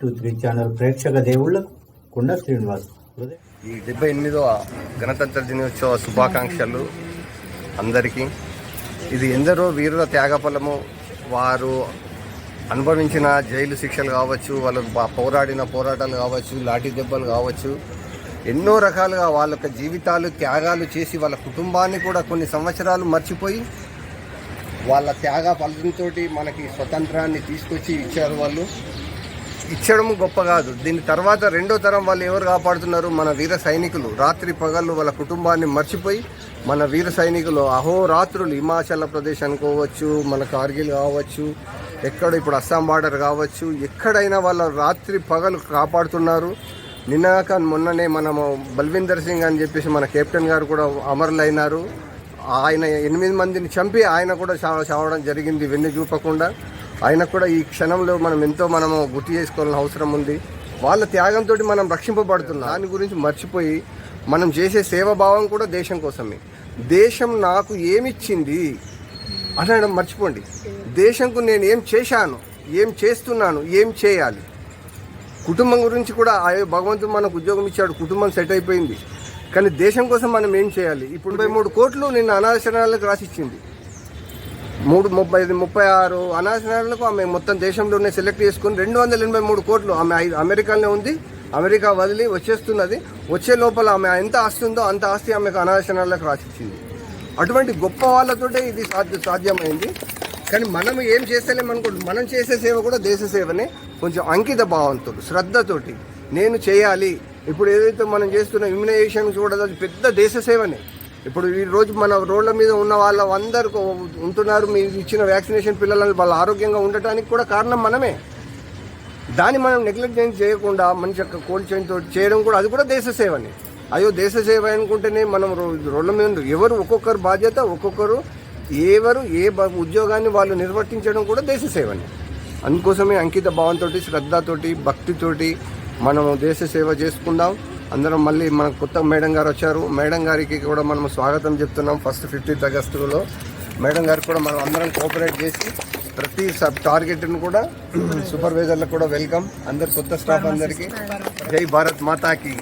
Three channel ప్రేక్షక దేవుళ్ళకు కుండ శ్రీనివాస్. ఈ డెబ్బై ఎనిమిదవ గణతంత్ర దినోత్సవ శుభాకాంక్షలు అందరికీ. ఇది ఎందరో వీరుల త్యాగఫలము. వారు అనుభవించిన జైలు శిక్షలు కావచ్చు వాళ్ళు పోరాడిన పోరాటాలు కావచ్చు లాఠీ దెబ్బలు కావచ్చు. ఎన్నో రకాలుగా వాళ్ళ యొక్క జీవితాలు త్యాగాలు చేసి వాళ్ళ కుటుంబాన్ని కూడా కొన్ని సంవత్సరాలు మర్చిపోయి వాళ్ళ త్యాగ ఫలంతో మనకి స్వతంత్రాన్ని తీసుకొచ్చి ఇచ్చారు వాళ్ళు. ఇచ్చడం గొప్ప కాదు. దీని తర్వాత రెండో తరం వాళ్ళు ఎవరు కాపాడుతున్నారు? మన వీర సైనికులు. రాత్రి పగళ్ళు వాళ్ళ కుటుంబాన్ని మర్చిపోయి మన వీర సైనికులు అహోరాత్రులు హిమాచల్ ప్రదేశ్ అనుకోవచ్చు మన కార్గిల్ కావచ్చు ఎక్కడ ఇప్పుడు అస్సాం బార్డర్ కావచ్చు ఎక్కడైనా వాళ్ళ రాత్రి పగలు కాపాడుతున్నారు. నిన్నాక మొన్ననే మనము బల్విందర్ సింగ్ అని చెప్పేసి మన కెప్టెన్ గారు కూడా అమరులైనారు. ఆయన ఎనిమిది మందిని చంపి ఆయన కూడా చావడం జరిగింది వెన్ను చూపకుండా. ఆయన కూడా ఈ క్షణంలో మనం ఎంతో మనము గుర్తు చేసుకోవాల్సిన అవసరం ఉంది. వాళ్ళ త్యాగంతో మనం రక్షింపబడుతున్నాం. దాని గురించి మర్చిపోయి మనం చేసే సేవాభావం కూడా దేశం కోసమే. దేశం నాకు ఏమిచ్చింది అనడం మర్చిపోండి. దేశంకు నేను ఏం చేశాను ఏం చేస్తున్నాను ఏం చేయాలి? కుటుంబం గురించి కూడా అయ్యో భగవంతుడు మనకు ఉద్యోగం ఇచ్చాడు కుటుంబం సెట్ అయిపోయింది. కానీ దేశం కోసం మనం ఏం చేయాలి? ఇప్పుడు ముప్పై మూడు కోట్లు నిన్న అనాశనాలకు రాసిచ్చింది. మూడు ముప్పై ముప్పై ఆరు అనాశనాలకు ఆమె మొత్తం దేశంలోనే సెలెక్ట్ చేసుకుని రెండు వందల ఎనభై మూడు కోట్లు ఆమె అమెరికాలోనే ఉంది. అమెరికా వదిలి వచ్చేస్తున్నది. వచ్చే లోపల ఆమె ఎంత ఆస్తి ఉందో అంత ఆస్తి ఆమెకు అనాశనాలకు రాసిచ్చింది. అటువంటి గొప్ప వాళ్ళతోటే ఇది సాధ్య సాధ్యమైంది. కానీ మనం ఏం చేస్తలేమనుకోండి మనం చేసే సేవ కూడా దేశ సేవనే. కొంచెం అంకిత భావంతో శ్రద్ధతోటి నేను చేయాలి. ఇప్పుడు ఏదైతే మనం చేస్తున్న ఇమ్యునైజేషన్ కూడా అది పెద్ద దేశ సేవనే. ఇప్పుడు ఈ రోజు మన రోడ్ల మీద ఉన్న వాళ్ళ అందరు ఉంటున్నారు మీరు ఇచ్చిన వ్యాక్సినేషన్ పిల్లలను వాళ్ళ ఆరోగ్యంగా ఉండటానికి కూడా కారణం మనమే. దాన్ని మనం నెగ్లెక్ట్ చేయకుండా మంచి యొక్క కోల్డ్ చేయడం కూడా అది కూడా దేశ సేవనే. అయ్యో దేశ సేవ అనుకుంటేనే మనం రోడ్ల మీద ఎవరు ఒక్కొక్కరు బాధ్యత ఒక్కొక్కరు ఎవరు ఏ బ- ఉద్యోగాన్ని వాళ్ళు నిర్వర్తించడం కూడా దేశ సేవనే. అందుకోసమే అంకిత భావంతో శ్రద్ధతోటి భక్తితోటి మనం దేశ సేవ చేసుకుందాం. అందరం మళ్ళీ మన కొత్త మేడం గారు వచ్చారు. మేడం గారికి కూడా మనం స్వాగతం చెప్తున్నాం ఫస్ట్ ఫిఫ్టీన్త్ ఆగస్టులో. మేడం గారికి కూడా మనం అందరం కోఆపరేట్ చేసి ప్రతి సబ్ టార్గెట్ను కూడా సూపర్వైజర్లకు కూడా వెల్కమ్ అందరు కొత్త స్టాఫ్ అందరికీ. జై భారత్ మాతాకి.